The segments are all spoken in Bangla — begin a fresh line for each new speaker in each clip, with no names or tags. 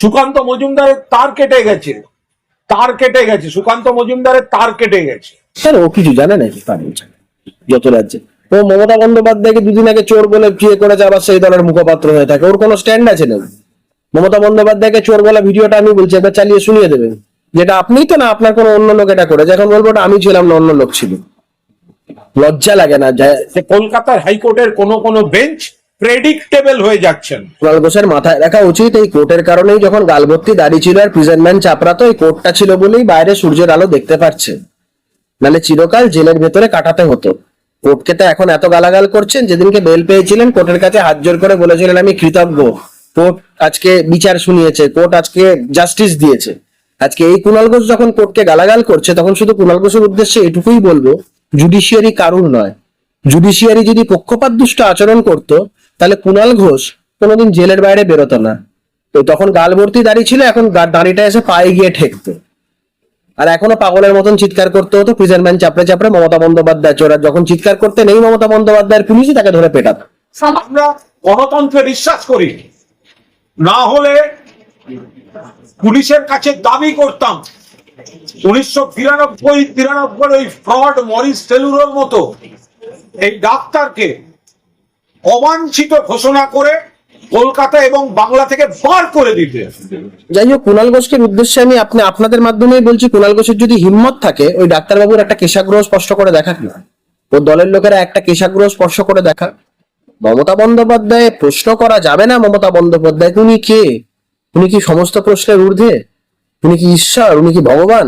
সুকান্ত মজুমদারের তার কেটে গেছে। তার কেটে গেছে। সুকান্ত মজুমদারের তার কেটে গেছে।
স্যার ও কিছু জানে নাকি? পারেন যত রাজ্যে। ও মমতা বন্দ্যোপাধ্যায়কে দুদিন আগে চোর বলে বিয়ে করেছে আবার সেই দলের মুখপাত্র হয়ে থাকে। ওর কোনো স্ট্যান্ড আছে না মমতা বন্দ্যোপাধ্যায়কে চোর বলা ভিডিওটা আমি বলছি একবার চালিয়ে শুনিয়ে দেবেন। যেটা আপনিই তো না আপনার কোনো অন্য লোক এটা করেছে। এখন বলব আমি ছিলাম না অন্য লোক ছিল। লজ্জা লাগে না
কলকাতার হাইকোর্টের কোনো কোনো বেঞ্চ প্রেডিক্টেবল হয়ে যাচ্ছেন।
কুণাল ঘোষের মাথায় রাখা উচিত, এই কোর্টের কারণেই যখন গালভর্তি দাঁড়িয়ে ছিল আর প্রিজেন্টম্যান চাপড়া, তো এই কোর্টটা ছিল বলেই বাইরে সূর্যের আলো দেখতে পাচ্ছে নালে চিরকাল জেলের ভেতরে কাটাতে হতো। কোর্টকে তো এখন এত গালাগাল করছেন, যেদিনকে বেল পেয়েছিলেন, কোর্টের কাছে হাত জোর করে বলেছিলেন, আমি কৃতজ্ঞ। কোর্ট আজকে বিচার শুনিয়েছে, কোর্ট আজকে জাস্টিস দিয়েছে। আজকে এই কুণাল ঘোষ যখন কোর্টকে গালাগাল করছে, তখন শুধু কুণাল ঘোষের উদ্দেশ্যে এটুকুই বলব জুডিশিয়ারি কারুর নয়। জুডিশিয়ারি যদি পক্ষপাত দুষ্ট আচরণ করতো তাহলে কুণাল ঘোষ কোনোদিন জেলের বাইরে বেরোতো না। তো তখন গাল ভর্তি দাঁড়িয়ে ছিল, এখন দাঁড়িটা এসে পায়ে গিয়ে ঠেকতো। আর এখনও পাগলের মতন চিৎকার করতে হতো প্রিজেন্টম্যান চাপড়ে চাপড়ে মমতা বন্দ্যোপাধ্যায়, চোরা যখন চিৎকার করতে নেই মমতা বন্দ্যোপাধ্যায়ের পুলিশই তাকে ধরে পেটাতো।
আমরা গণতন্ত্রে বিশ্বাস করি, না হলে পুলিশের কাছে দাবি করতাম, উনিশশো তিরানব্বই তিরানব্বই ফ্রড মরিস টেলুরোর মতো, এই ডাক্তারকে অবাঞ্ছিত ঘোষণা করে কলকাতা এবং বাংলা থেকে বার করে দিতে।
যাই হোক কুণাল ঘোষকে উদ্দেশ্যে আমি আপনি আপনাদের মাধ্যমেই বলছি কুণাল ঘোষের যদি হিম্মত থাকে, ওই ডাক্তারবাবুর একটা কেশাগ্রহ স্পষ্ট করে দেখা না। ও দলের লোকেরা একটা কেশাগ্রহ স্পর্শ করে দেখা মমতা বন্দ্যোপাধ্যায়, প্রশ্ন করা যাবে না মমতা বন্দ্যোপাধ্যায় উনি কে? উনি কি সমস্ত প্রশ্নের ঊর্ধ্বে? উনি কি ঈশ্বর? উনি কি ভগবান?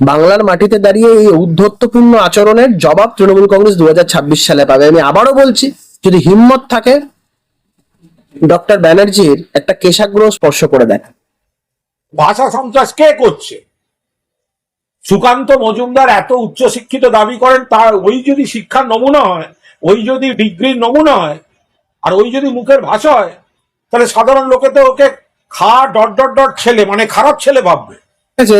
বাংলার মাটিতে দাঁড়িয়ে এই উদ্ধত্তপূর্ণ আচরণের জবাব তৃণমূল কংগ্রেস দু হাজার ছাব্বিশ সালে পাবে। আমি আবারও বলছি যদি হিম্মত থাকে ডক্টর ব্যানার্জির একটা কেশাগ্রহ স্পর্শ করে দেখা
ভাষা সন্ত্রাস কে করছে? সুকান্ত মজুমদার এত উচ্চ শিক্ষিত দাবি করেন তার ওই যদি শিক্ষার নমুনা হয় ওই যদি ডিগ্রির নমুনা হয় আর ওই যদি মুখের ভাষা হয় তাহলে সাধারণ লোকে তো ওকে খা ডট ডট ডট ছেলে মানে খারাপ ছেলে ভাববে।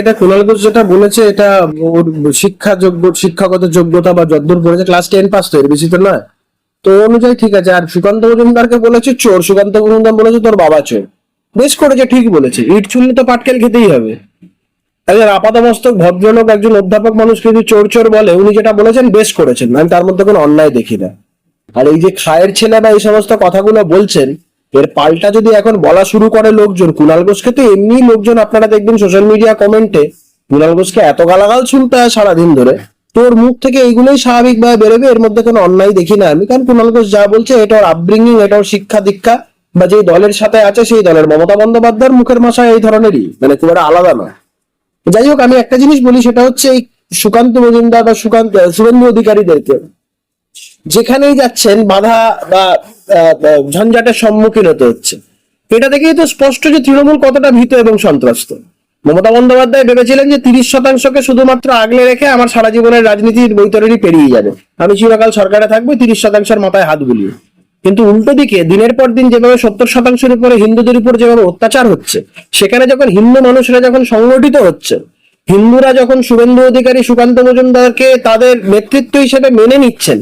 এটা কুণাল ঘোষ যেটা বলেছে এটা ওর শিক্ষা যোগ্য শিক্ষাগত যোগ্যতা বা যদ্দূর পড়েছে ক্লাস টেন পাস তো এর বেশি তো নয়। তো অনুযায়ী ঠিক আছে। আর সুকান্ত মজুমদারকে বলেছে, চোর, সুকান্ত মজুমদার বলেছে তোর বাবা চোর। বেশ করেছে, ঠিক বলেছে। ইট ছুললে তো পাটকেল খেতেই হবে। একজন আপাতমস্তক ভদ্রলোক, একজন অধ্যাপক মানুষ যদি চোর চোর বলে। উনি যেটা বলেছেন, বেশ করেছেন। আমি তার মধ্যে কোনো অন্যায় দেখি না। আর এই যে খায়ের ছেলে বা এই সমস্ত কথাগুলো বলছেন, এর পাল্টা যদি এখন বলা শুরু করে লোকজন কুণাল ঘোষকে তো এমনি লোকজন আপনারা দেখবেন সোশ্যাল মিডিয়া কমেন্টে কুণাল ঘোষকে এত গালাগাল শুনতে হয় সারাদিন ধরে। তোর মুখ থেকে এইগুলোই স্বাভাবিকভাবে বেরোবে, এর মধ্যে কোনো অন্যায় দেখি না আমি। কারণ কুণাল ঘোষ যা বলছে, এটা ওর আপব্রিঙ্গিং এটা ওর শিক্ষা দীক্ষা, বা যেই দলের সাথে আছে সেই দলের। মমতা বন্দ্যোপাধ্যায়ের মুখের ভাষা এই ধরনেরই মানে খুব একটা আলাদা নয়। যাই হোক, আমি একটা জিনিস বলি, সেটা হচ্ছে এই সুকান্ত মজুমদার বা সুকান্ত শুভেন্দু অধিকারীদেরকে। যেখানেই যাচ্ছেন, বাধা বা ঝঞ্ঝাটের সম্মুখীন হতে হচ্ছে। এটা থেকেই তো স্পষ্ট যে তৃণমূল কতটা ভীত এবং সন্ত্রস্ত। মমতা বন্দ্যোপাধ্যায় ভেবেছিলেন যে তিরিশ শতাংশকে শুধুমাত্র আগলে রেখে আমার সারা জীবনের রাজনীতির বৈতরণী পেরিয়ে যাবে। আমি চিরকাল সরকারে থাকব, তিরিশ শতাংশের মাথায় হাত বুলিয়ে। কিন্তু উল্টো দিকে, দিনের পর দিন যেভাবে সত্তর শতাংশের উপরে হিন্দুদের উপর যেভাবে অত্যাচার হচ্ছে, সেখানে যখন হিন্দু মানুষরা যখন সংগঠিত হচ্ছে, হিন্দুরা যখন শুভেন্দু অধিকারী সুকান্ত মজুমদারকে তাদের নেতৃত্ব হিসেবে মেনে নিচ্ছেন,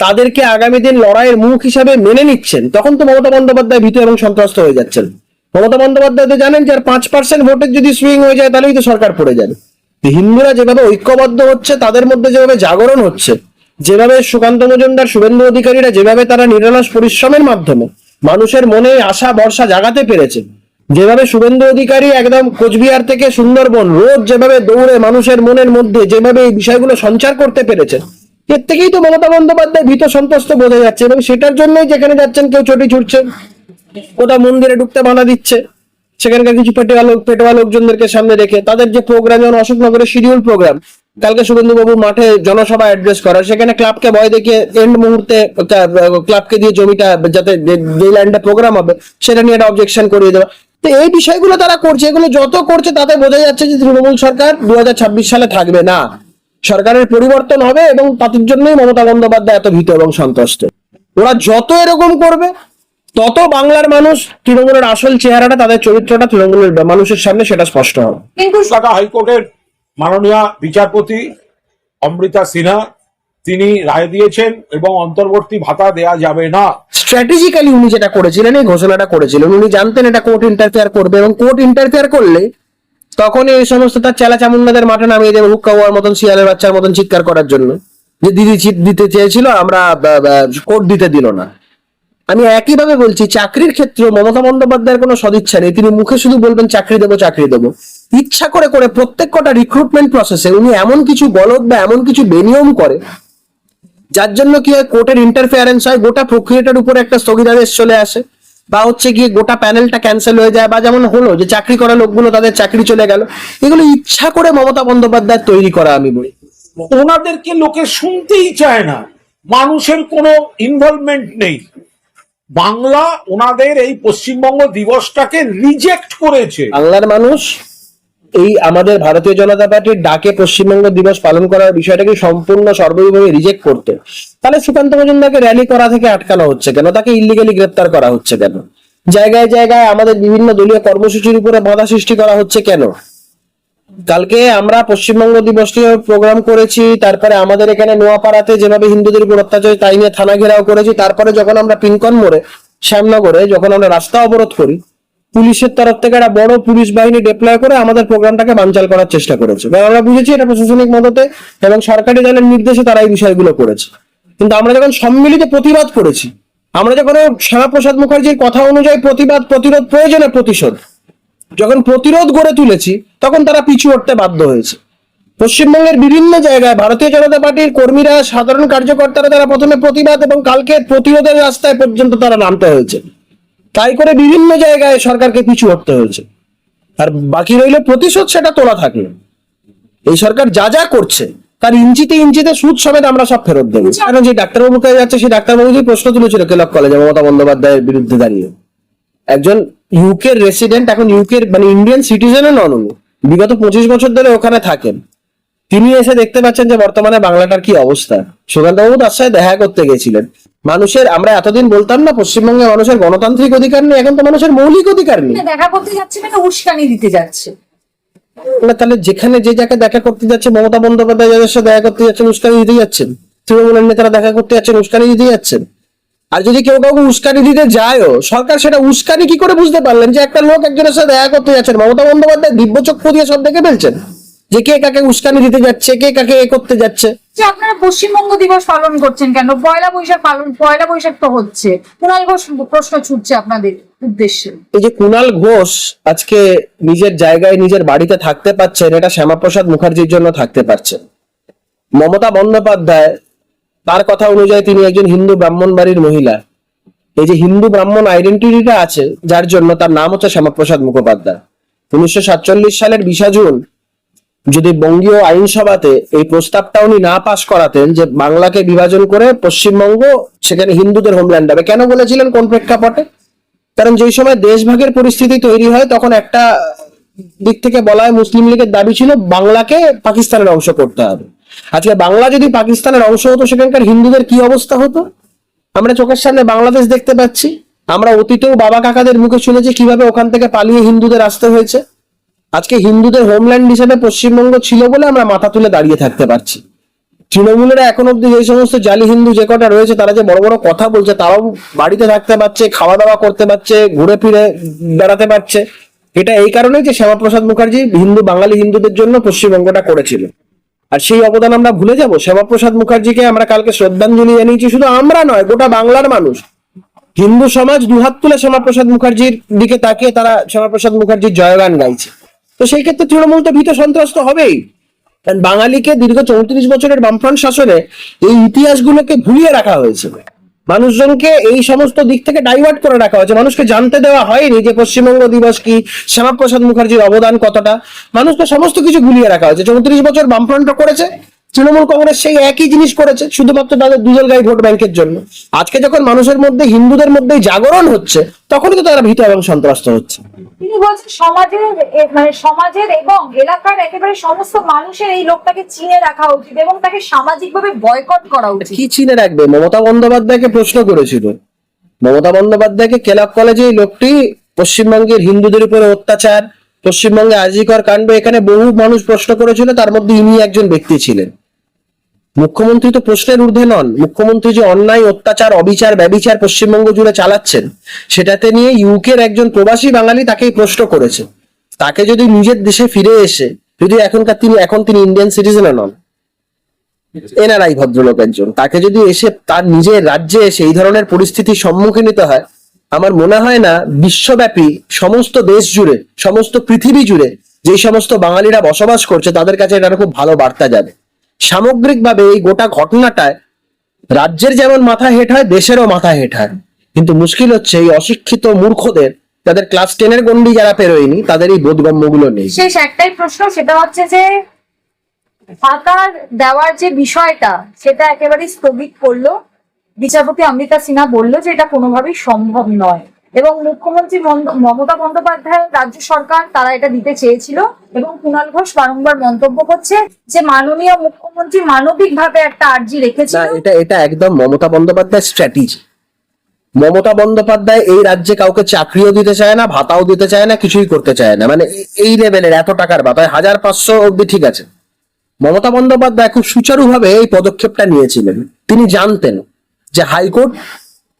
তাদেরকে আগামী দিন লড়াইয়ের মুখ হিসাবে মেনে নিচ্ছেন, তখন তো মমতা বন্দ্যোপাধ্যায় ভীত এবং সন্ত্রস্ত হয়ে যাচ্ছেন। মমতা বন্দ্যোপাধ্যায় তো জানেন যে আর পাঁচ পার্সেন্ট ভোটের যদি সুইং হয়ে যায়, তাহলেই তো সরকার পড়ে যাবে। হিন্দুরা যেভাবে ঐক্যবদ্ধ হচ্ছে, তাদের মধ্যে যেভাবে জাগরণ হচ্ছে, যেভাবে সুকান্ত মজুমদার, শুভেন্দু অধিকারীরা যেভাবে তারা নিরলস পরিশ্রমের মাধ্যমে মানুষের মনে আশা বর্ষা জাগাতে পেরেছে, যেভাবে শুভেন্দু অধিকারী একদম কোচবিহার থেকে সুন্দরবন রোজ যেভাবে দৌড়ে মানুষের মনের মধ্যে যেভাবে এই বিষয়গুলো সঞ্চার করতে পেরেছে, এর থেকেই তো মমতা বন্দ্যোপাধ্যায় ভীত সন্তুষ্ট বোঝা যাচ্ছে এবং সেটার জন্যই যেখানে যাচ্ছেন কেউ চটি ছুটছে। কোথাও মন্দিরে ঢুকতে বাধা দিচ্ছে। সেখানকার কিছু পেটোয়া লোক পেটোয়া লোকজনদেরকে সামনে রেখে তাদের যে প্রোগ্রাম যেমন অশোকনগরের শিডিউল প্রোগ্রাম কালকে শুভেন্দু বাবু মাঠে জনসভা অ্যাড্রেস করা। সেখানে ক্লাবকে ভয় দেখিয়ে এন্ড মুহূর্তে ক্লাবকে দিয়ে জমিটা যাতে যে ল্যান্ডে প্রোগ্রাম হবে, সেটা নিয়ে একটা অবজেকশন করিয়ে দেওয়া। তো এই বিষয়গুলো তারা করছে, এগুলো যত করছে তাতে বোঝা যাচ্ছে যে তৃণমূল সরকার দু হাজার ছাব্বিশ সালে থাকবে না। সরকারের পরিবর্তন হবে এবং তাদের জন্যই মমতা বন্দ্যোপাধ্যায় এত ভীত এবং সন্তুষ্ট। ওরা যত এরকম করবে তত বাংলার মানুষ তৃণমূলের আসল চেহারাটা তাদের চরিত্রটা তৃণমূলের মানুষের সামনে সেটা স্পষ্ট হবে।
কিন্তু
কলকাতা হাইকোর্টের মাননীয় বিচারপতি অমৃতা সিনহা তিনি রায় দিয়েছেন এবং অন্তর্বর্তী ভাতা দেয়া যাবে না।
স্ট্র্যাটেজিক্যালি উনি যেটা করেছিলেন এই ঘোষণাটা করেছিলেন উনি জানতেন এটা কোর্ট ইন্টারফেয়ার করবে এবং কোর্ট ইন্টারফেয়ার করলে তখন এই সমস্ত তার চেলা চামুন্ডাদের মাঠে নামিয়ে দেবে হুক্কা হওয়ার মতন শিয়ালের বাচ্চার মতন চিৎকার করার জন্য। যে দিদি চিট দিতে চেয়েছিল আমরা কোর্ট দিতে দিল না। আমি একইভাবে বলছি, চাকরির ক্ষেত্রে মমতা বন্দ্যোপাধ্যায়ের কোনো সদিচ্ছা নেই। তিনি মুখে শুধু বলবেন, চাকরি দেবো চাকরি দেবো। ইচ্ছা করে করে প্রত্যেক কটা রিক্রুটমেন্ট প্রসেসে উনি এমন কিছু গলত বা এমন কিছু বেনিয়ম করে, যার জন্য কি হয়, কোর্টের ইন্টারফেয়ারেন্স হয়, গোটা প্রক্রিয়াটার উপরে একটা স্থগিতাদেশ চলে আসে, বা হচ্ছে গিয়ে গোটা প্যানেলটা ক্যান্সেল হয়ে যায়, বা যেমন হলো যে চাকরি করা লোকগুলো তাদের চাকরি চলে গেল। এগুলো ইচ্ছা করে মমতা বন্দ্যোপাধ্যায় তৈরি করা আমি বলি।
ওনাদেরকে লোকে শুনতেই চায় না। মানুষের কোনো ইনভলভমেন্ট নেই। বাংলা ওনাদের এই পশ্চিমবঙ্গ দিবসটাকে রিজেক্ট করেছে।
বাংলার মানুষ এই আমাদের ভারতীয় জনতা পার্টির ডাকে পশ্চিমবঙ্গ দিবস পালন করার বিষয়টাকে সম্পূর্ণ সর্বভাবে রিজেক্ট করতে। তাহলে সুকান্ত মজুমদারকে র্যালি করা থেকে আটকানো হচ্ছে কেন? তাকে ইলিগালি গ্রেপ্তার করা হচ্ছে কেন? জায়গায় জায়গায় আমাদের বিভিন্ন দলীয় কর্মসূচির উপরে বাধা সৃষ্টি করা হচ্ছে কেন? কালকে আমরা পশ্চিমবঙ্গ দিবসটি প্রোগ্রাম করেছি, তারপরে আমাদের এখানে নোয়াপাড়াতে যেভাবে হিন্দুদের উপর অত্যাচার তাই নিয়ে থানা ঘেরাও করেছি, তারপরে যখন আমরা পিঙ্কন মোড়ে, শ্যামনগরে যখন আমরা রাস্তা অবরোধ করি, পুলিশের তরফ থেকে একটা বড় পুলিশ বাহিনী ডিপ্লয় করে আমাদের প্রোগ্রামটাকে বানচাল করার চেষ্টা করেছে। কারণ আমরা বুঝেছি এটা প্রশাসনিক মদতে এবং সরকারি দলের নির্দেশে তারা এই বিষয়গুলো করেছে। কিন্তু আমরা যখন সম্মিলিত প্রতিবাদ করেছি, আমরা যখন শ্যামাপ্রসাদ মুখার্জির কথা অনুযায়ী প্রতিবাদ, প্রতিরোধ প্রয়োজনে প্রতিশোধ যখন প্রতিরোধ গড়ে তুলেছি, তখন তারা পিছু হটতে বাধ্য হয়েছে। পশ্চিমবঙ্গের বিভিন্ন জায়গায় ভারতীয় জনতা পার্টির কর্মীরা, সাধারণ কার্যকর্তারা তারা প্রথমে প্রতিবাদ এবং কালকে প্রতিরোধের রাস্তায় পর্যন্ত তারা নামতে হয়েছে। তাই করে বিভিন্ন জায়গায় সরকারকে পিছু হটতে হয়েছে। আর বাকি রইল প্রতিশোধ, সেটা তোলা থাকল। এই সরকার যা যা করছে, তার ইঞ্চিতে ইঞ্চিতে সুদ সমেত আমরা সব ফেরত দেবো। কারণ যে ডাক্তারবাবু কাছে যাচ্ছে, সেই ডাক্তারবাবু যে প্রশ্ন তুলেছিল, কেলক কলেজে মমতা বন্দ্যোপাধ্যায়ের বিরুদ্ধে দাঁড়িয়ে। একজন ইউকের রেসিডেন্ট এখন ইউকের মানে ইন্ডিয়ান সিটিজেনও নন উনি। বিগত পঁচিশ বছর ধরে ওখানে থাকেন। তিনি এসে দেখতে পাচ্ছেন যে বর্তমানে বাংলাটার কি অবস্থা। সুকান্তবাবু তার সাথে দেখা করতে গেছিলেন। মানুষের আমরা এতদিন বলতাম না পশ্চিমবঙ্গে মানুষের গণতান্ত্রিক অধিকার নেই এখন তো মানুষের মৌলিক অধিকার নেই।
দেখা করতে যাচ্ছে মানে উস্কানি দিতে যাচ্ছে।
না তাহলে যেখানে যে জায়গায় দেখা করতে যাচ্ছে মমতা বন্দ্যোপাধ্যায় যাদের সাথে দেখা করতে যাচ্ছেন উস্কানি দিতে যাচ্ছেন। তৃণমূলের নেতারা দেখা করতে যাচ্ছেন উস্কানি দিতে যাচ্ছেন। আর যদি কেউ কাউকে উস্কানি দিতে যায়ও সরকার সেটা উস্কানি কি করে বুঝতে পারলেন যে একটা লোক একজনের সাথে দেখা করতে যাচ্ছেন মমতা বন্দ্যোপাধ্যায় দিব্য চক্ষু দিয়ে সব দেখে ফেলছেন যে কে কাকে উস্কানি দিতে যাচ্ছে কে কাকে এ করতে যাচ্ছে?
যে আপনারা পশ্চিমবঙ্গ দিবস পালন করছেন কেন? পয়লা বৈশাখ পালন পয়লা বৈশাখ তো হচ্ছে। কুণাল ঘোষ প্রশ্ন ছুটছে আপনাদের উদ্দেশ্যে।
এই যে কুণাল ঘোষ আজকে নিজের জায়গায় নিজের বাড়িতে থাকতে পারছেন এটা শ্যামাপ্রসাদ মুখার্জির জন্য থাকতে পারছেন। মমতা বন্দ্যোপাধ্যায় তার কথা অনুযায়ী তিনি একজন হিন্দু ব্রাহ্মণ বাড়ির মহিলা। এই যে হিন্দু ব্রাহ্মণ আইডেন্টিটিটা আছে, যার জন্য তার নাম হচ্ছে শ্যামাপ্রসাদ মুখোপাধ্যায়। উনিশশো সাতচল্লিশ সালের বিশা জুন যদি বঙ্গীয় আইনসভাতে এই প্রস্তাবটা উনি না পাশ করাতেন যে বাংলাকে বিভাজন করে পশ্চিমবঙ্গ, সেখানে হিন্দুদের হোমল্যান্ড হবে, কেন বলেছিলেন কোন প্রেক্ষাপটে? কারণ যেই সময় দেশভাগের পরিস্থিতি তৈরি হয়, তখন একটা দিক থেকে বলা হয় মুসলিম লীগের দাবি ছিল বাংলাকে পাকিস্তানের অংশ করতে হবে। আজকে বাংলা যদি পাকিস্তানের অংশ হতো, সেখানকার হিন্দুদের কি অবস্থা হতো? আমরা চোখের সামনে বাংলাদেশ দেখতে পাচ্ছি। আমরা অতীতেও বাবা কাকাদের মুখে শুনেছি কীভাবে ওখান থেকে পালিয়ে হিন্দুদের আসতে হয়েছে। আজকে হিন্দুদের হোমল্যান্ড হিসেবে পশ্চিমবঙ্গ ছিল বলে আমরা মাথা তুলে দাঁড়িয়ে থাকতে পারছি। তৃণমূলেরা এখন অব্দি যে সমস্ত জালি হিন্দু যে কটা রয়েছে, তারা যে বড় বড় কথা বলছে, তারাও বাড়িতে থাকতে পারছে খাওয়া দাওয়া করতে পারছে ঘুরে ফিরে বেড়াতে পারছে। এটা এই কারণেই যে শ্যামাপ্রসাদ মুখার্জি হিন্দু, বাঙালি হিন্দুদের জন্য পশ্চিমবঙ্গটা করেছিল। আর সেই অবদান আমরা ভুলে যাব। শ্যামাপ্রসাদ মুখার্জিকে আমরা কালকে শ্রদ্ধাঞ্জলি জানিয়েছি, শুধু আমরা নয়, গোটা বাংলার মানুষ। হিন্দু সমাজ দুহাত তুলে শ্যামাপ্রসাদ মুখার্জির দিকে তাকিয়ে তারা শ্যামাপ্রসাদ মুখার্জির জয়গান গাইছে। তো সেই ক্ষেত্রে তৃণমূল তো ভীত সন্ত্রস্ত হবেই। কারণ বাঙালিকে দীর্ঘ চৌত্রিশ বছরের বামফ্রন্ট শাসনে এই ইতিহাসগুলোকে ভুলিয়ে রাখা হয়েছে। মানুষজনকে এই সমস্ত দিক থেকে ডাইভার্ট করে রাখা হয়েছে। মানুষকে জানতে দেওয়া হয়নি যে পশ্চিমবঙ্গ দিবস কি, শ্যামাপ্রসাদ মুখার্জির অবদান কতটা। মানুষকে সমস্ত কিছু গুলিয়ে রাখা হয়েছে। চৌত্রিশ বছর বামফ্রন্ট করেছে। তৃণমূল কংগ্রেস সেই একই জিনিস করেছে শুধুমাত্র তাদের দুজল গাই ভোট ব্যাংকের জন্য। আজকে যখন মানুষের মধ্যে হিন্দুদের মধ্যে জাগরণ হচ্ছে তখনই তো তারা ভীত এবং সন্ত্রস্ত হচ্ছে।
তিনি বলছেন সমাজের মানে সমাজের এবং এলাকার একেবারে সমস্ত মানুষের এই লোকটাকে চিনে রাখা উচিত এবং তাকে সামাজিকভাবে বয়কট করা উচিত।
কি চিনে রাখবে? মমতা বন্দ্যোপাধ্যায়কে প্রশ্ন করেছিল। মমতা বন্দ্যোপাধ্যায়কে কেলাব কলেজে এই লোকটি পশ্চিমবঙ্গের হিন্দুদের উপরে অত্যাচার পশ্চিমবঙ্গে আজিকর কাণ্ড এখানে বহু মানুষ প্রশ্ন করেছিল তার মধ্যে ইনি একজন ব্যক্তি ছিলেন। মুখ্যমন্ত্রী তো প্রশ্নের ঊর্ধ্বে নন। মুখ্যমন্ত্রী যে অন্যায়, অত্যাচার, অবিচার, ব্যবিচার পশ্চিমবঙ্গ জুড়ে চালাচ্ছেন, সেটাতে নিয়ে ইউকের একজন প্রবাসী বাঙালি তাকেই প্রশ্ন করেছে। তাকে যদি নিজের দেশে ফিরে এসে, যদি এখনকার তিনি এখন তিনি ইন্ডিয়ান সিটিজেনও নন, এনআরআই ভদ্রলোক একজন। তাকে যদি এসে তার নিজের রাজ্যে এসে এই ধরনের পরিস্থিতির সম্মুখীন হতে হয়, আমার মনে হয় না বিশ্বব্যাপী সমস্ত দেশ জুড়ে, সমস্ত পৃথিবী জুড়ে যেই সমস্ত বাঙালিরা বসবাস করছে, তাদের কাছে এটা খুব ভালো বার্তা যাবে। সামগ্রিকভাবে এই গোটা ঘটনাটায় রাজ্যের যেমন মাথা হেট হয়, দেশেরও মাথা হেট হয়। কিন্তু মুশকিল হচ্ছে এই অশিক্ষিত মূর্খদের তাদের ক্লাস টেনের গন্ডি যারা পেরোয়নি, তাদের এই বোধগম্যগুলো নেই।
শেষ একটাই প্রশ্ন, সেটা হচ্ছে যে ভাতার দেওয়ার যে বিষয়টা, সেটা একেবারেই স্থগিত করল। বিচারপতি অমৃতা সিনহা বলল যে এটা কোনোভাবেই সম্ভব নয়। এবং মুখ্যমন্ত্রী মমতা বন্দ্যোপাধ্যায় রাজ্য সরকার তারা এটা দিতে চেয়েছিল এবং কুণাল ঘোষ বারংবার মন্তব্য করছে যে মাননীয় মুখ্যমন্ত্রী মানবিকভাবে একটা আর্জি
না
রেখেছিল
এটা এটা একদম মমতা বন্দ্যোপাধ্যায়ের স্ট্র্যাটেজি মমতা বন্দ্যোপাধ্যায় এই রাজ্যে কাউকে চাকরিও দিতে চায় না, ভাতাও দিতে চায় না, কিছুই করতে চায় না। মানে এই লেভেলের এত টাকার ভাতা, হাজার পাঁচশো অব্দি ঠিক আছে। মমতা বন্দ্যোপাধ্যায় খুব সুচারুভাবে এই পদক্ষেপটা নিয়েছিলেন। তিনি জানতেন যে হাইকোর্ট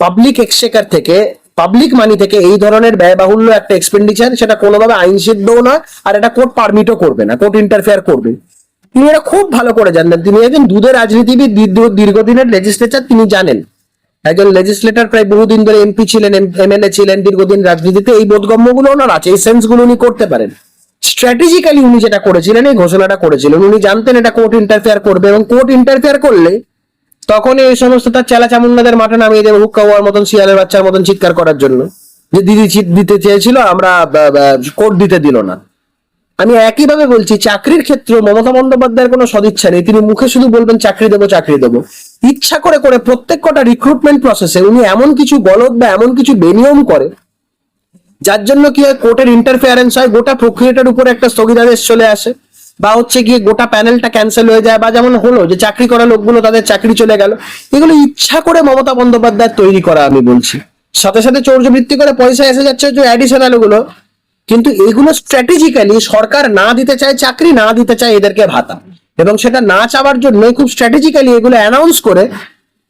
পাবলিক এক্সচেকার থেকে পাবলিক মানি থেকে এই ধরনের ব্যয়বাহুল্য একটা এক্সপেন্ডিচার সেটা কোনোভাবে আইন সিদ্ধও নয় আর এটা কোর্ট পারমিটও করবে না কোর্ট ইন্টারফেয়ার করবে। তিনি এটা খুব ভালো করে জানতেন তিনি একজন দুধের রাজনীতিবিদ দীর্ঘদিনের লেজিসলেচার তিনি জানেন। একজন লেজিসলেটর প্রায় বহুদিন ধরে এমপি ছিলেন এমএলএ ছিলেন, দীর্ঘদিন রাজনীতিতে। এই বোধগম্যগুলো ওনার আছে, এই সেন্সগুলো উনি করতে পারেন। স্ট্র্যাটেজিক্যালি উনি যেটা করেছিলেন, এই ঘোষণাটা করেছিলেন। উনি জানতেন এটা কোর্ট ইন্টারফেয়ার করবে এবং কোর্ট ইন্টারফেয়ার করলে তখন এই সমস্ত তার চেলা চামুন্ডাদের মাঠে নামিয়ে দেবে, হুক্কা হওয়ার মতন, শিয়ালের বাচ্চার মতন চিৎকার করার জন্য। যে দিদি চিট দিতে চেয়েছিল, আমরা কোর্ট দিতে দিল না। আমি একইভাবে বলছি, চাকরির ক্ষেত্রে মমতা বন্দ্যোপাধ্যায়ের কোনো সদিচ্ছা নেই। তিনি মুখে শুধু বলবেন, চাকরি দেবো চাকরি দেবো। ইচ্ছা করে করে প্রত্যেক কটা রিক্রুটমেন্ট প্রসেসে উনি এমন কিছু গলদ বা এমন কিছু বেনিয়ম করে যার জন্য কি হয়, কোর্টের ইন্টারফেয়ারেন্স হয়, গোটা প্রক্রিয়াটার উপরে একটা স্থগিতাদেশ চলে আসে। বা হচ্ছে গিয়ে গোটা প্যানেলটা ক্যান্সেল হয়ে যায়, বা যেমন হলো যে চাকরি করা লোকগুলো তাদের চাকরি চলে গেল, এগুলো ইচ্ছা করে মমতা বন্দ্যোপাধ্যায় তৈরি করা আমি বলছি। সাথে সাথে চৌর্যবৃত্তি করে পয়সা এসে যাচ্ছে যে অ্যাডিশনালগুলো কিন্তু এগুলো স্ট্র্যাটেজিক্যালি সরকার না দিতে চায়, চাকরি না দিতে চায় এদেরকে ভাতা। এবং সেটা না চাওয়ার জন্য খুব স্ট্র্যাটেজিক্যালি এগুলো অ্যানাউন্স করে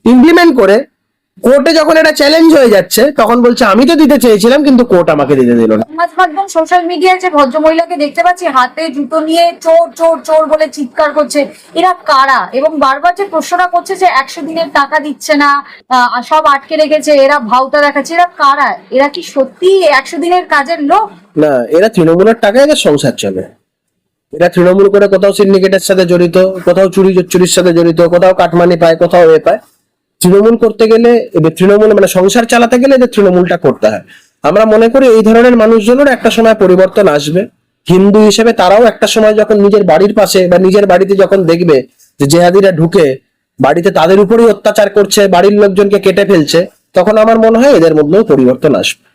ইমপ্লিমেন্ট করে কোর্টে যখন এটা চ্যালেঞ্জ হয়ে যাচ্ছে তখন বলছে আমি তো দিতে চেয়েছিলাম কিন্তু কোর্ট আমাকে দিতে দিল না।
সমাজ মাধ্যম সোশ্যাল মিডিয়ায় যে ভদ্রমহিলাকে দেখতে পাচ্ছি হাতে জুতো নিয়ে চোর চোর চোর বলে চিৎকার করছে এরা কারা? এবং বারবার যে প্রশ্নটা করছে যে একশো দিনের টাকা দিচ্ছে না সব আটকে রেখেছে এরা ভাওতা দেখাচ্ছে এরা কারা? এরা কি সত্যি একশো দিনের কাজের লোক?
না এরা তৃণমূলের টাকায় এদের সংসার চলে। এরা তৃণমূল করে কোথাও সিন্ডিকেটের সাথে জড়িত কোথাও চুরি চুরির সাথে জড়িত কোথাও কাটমানি পায় কোথাও এ পায়। তৃণমূল করতে গেলে, এদের তৃণমূল মানে সংসার চালাতে গেলে এদের তৃণমূলটা করতে হয়। আমরা মনে করি এই ধরনের মানুষজনের একটা সময় পরিবর্তন আসবে। হিন্দু হিসেবে তারাও একটা সময় যখন নিজের বাড়ির পাশে বা নিজের বাড়িতে যখন দেখবে যে জেহাদিরা ঢুকে বাড়িতে তাদের উপরেই অত্যাচার করছে, বাড়ির লোকজনকে কেটে ফেলছে, তখন আমার মনে হয় এদের মধ্যেও পরিবর্তন আসবে।